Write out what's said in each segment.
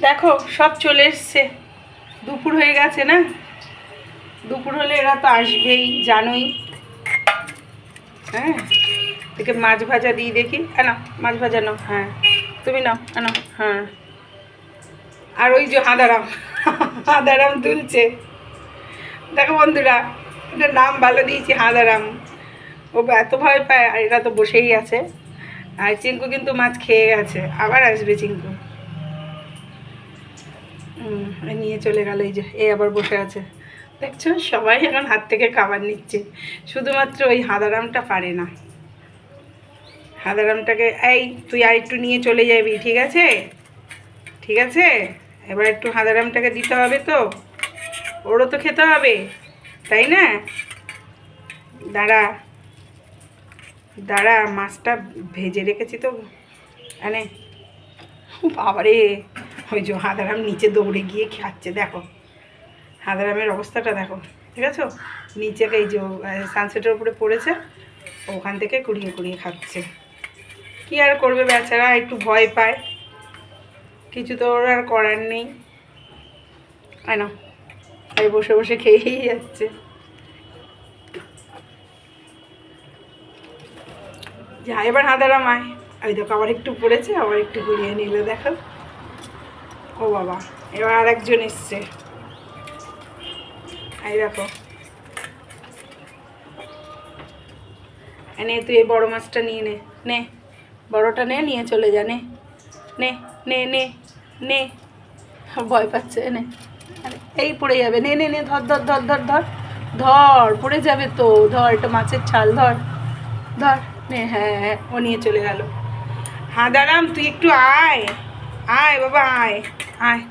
দেখো, সব চলে এসছে। দুপুর হয়ে গেছে না? দুপুর হলে এরা তো আসবেই, জানোই। হ্যাঁ? থেকে মাছ ভাজা দিই দেখি। নাও, মাছ ভাজা নাও হ্যাঁ। তুমি নাও নাও হ্যাঁ। আর ওই যে হাঁদারাম হাঁদারাম তুলছে। দেখো বন্ধুরা এটা নাম ভালো দিয়েছি, হাঁদারাম। ও এত ভয় পায়, আর এরা তো বসেই আছে। আর চিঙ্কু কিন্তু মাছ খেয়ে গেছে, আবার আসবে চিঙ্কু। নিয়ে চলে গেল, এই যে, এ আবার বসে আছে। দেখছ, সবাই এখন হাত থেকে খাবার নিচ্ছে। শুধুমাত্র ওই হাদারামটা পারে না। হাদারামটাকে, এই, তুই আর একটু নিয়ে চলে যাবি, ঠিক আছে? ঠিক আছে? এবার একটু হাদারামটাকে দিতে হবে তো। ওরও তো খেতে হবে, তাই না? দাঁড়া। দাঁড়া, মাছটা ভেজে রেখেছি তো। আনে। বাবারে। ওই যে হাদারাম নিচে দৌড়ে গিয়ে খাচ্ছে, দেখো। হাদারামের অবস্থাটা দেখো, ঠিক আছে? নিচে এই যে সানসেটের উপরে পড়েছে, ওখান থেকে কুড়িয়ে কুড়িয়ে খাচ্ছে। কি আর করবে বেচারা, একটু ভয় পায়। কিছু তো ওর আর করার নেই। না এই বসে বসে খেয়েই যাচ্ছে। যা, এবার হাদারাম আয়। ওই দেখো, আবার একটু পড়েছে, আবার একটু ঘুরিয়ে নিল, দেখো। ও বাবা, এবার আর একজন এসছে। এই দেখো। নে তুই এই বড় মাছটা নিয়ে নে। নে, বড়টা নে, নিয়ে চলে যা, নে। নে নে নে নে। ভয় পাচ্ছে নে। এই পড়ে যাবে। নে নে নে, ধর ধর ধর ধর ধর। ধর, পড়ে যাবে তো। ধর, এটা মাছের ছাল, ধর। ধর, নে হ্যাঁ হ্যাঁ ও নিয়ে চলে গেল। হ্যাঁ দাঁড়াম তুই একটু আয়। আয় বাবা, আয় আয়।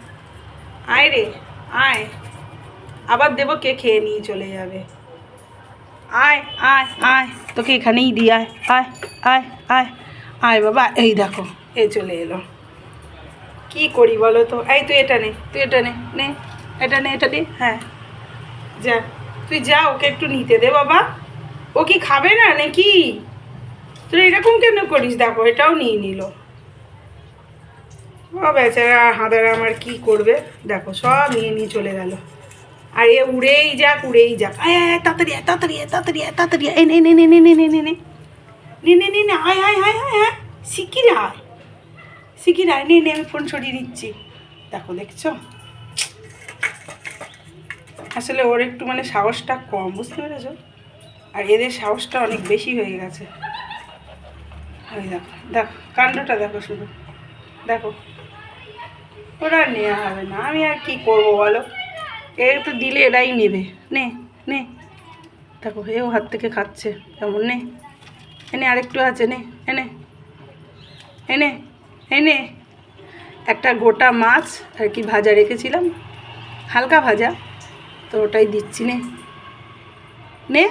আয় রে, আয়। আবার দেবো কে খেয়ে নিয়ে চলে যাবে। আয় আয় আয়, তোকে এখানেই দিই, আয় আয় আয় আয়। আয় বাবা, এই দেখো, এ চলে এলো। কি করি বলো তো? এই তুই এটা নে, তুই এটা নে নে, এটা নে এটা নে হ্যাঁ। যা, তুই যা, ওকে একটু নিতে দে বাবা। ও কি খাবে না নাকি? তুই এরকম কেন করিস? দেখো, এটাও নিয়ে নিল। ও বেচারা হাঁদার আমার কি করবে দেখো সব নিয়ে নিয়ে চলে গেল আর এ উড়েই যাক উড়েই যাক আয় আয় তাড়াতাড়ি আয় তাড়াতাড়ি আয় তাড়াতাড়ি আয় তাড়াতাড়ি আয় নে নে নে নে নে নে নে নে নে নে নে নে আয় আয় আয় আয় আয় শিখির আয় শিখির আয় নে নে আমি ফোন সরিয়ে দিচ্ছি দেখো দেখছ আসলে ওর একটু মানে সাহসটা কম বুঝতে পেরেছ আর এদের সাহসটা অনেক বেশি হয়ে গেছে ওই দেখো দেখো কাণ্ডটা দেখো শুধু দেখো ওরা নেওয়া হবে না। আমি আর কি করব বলো? এর তো দিলে এরাই নেবে। নে নে। দেখো, এও হাত থেকে খাচ্ছে। কেমন, নে। এনে আরেকটু আছে, নে এনে এনে এনে একটা গোটা মাছ আর কি ভাজা রেখেছিলাম। হালকা ভাজা। তো ওটাই দিচ্ছি, নে। নে।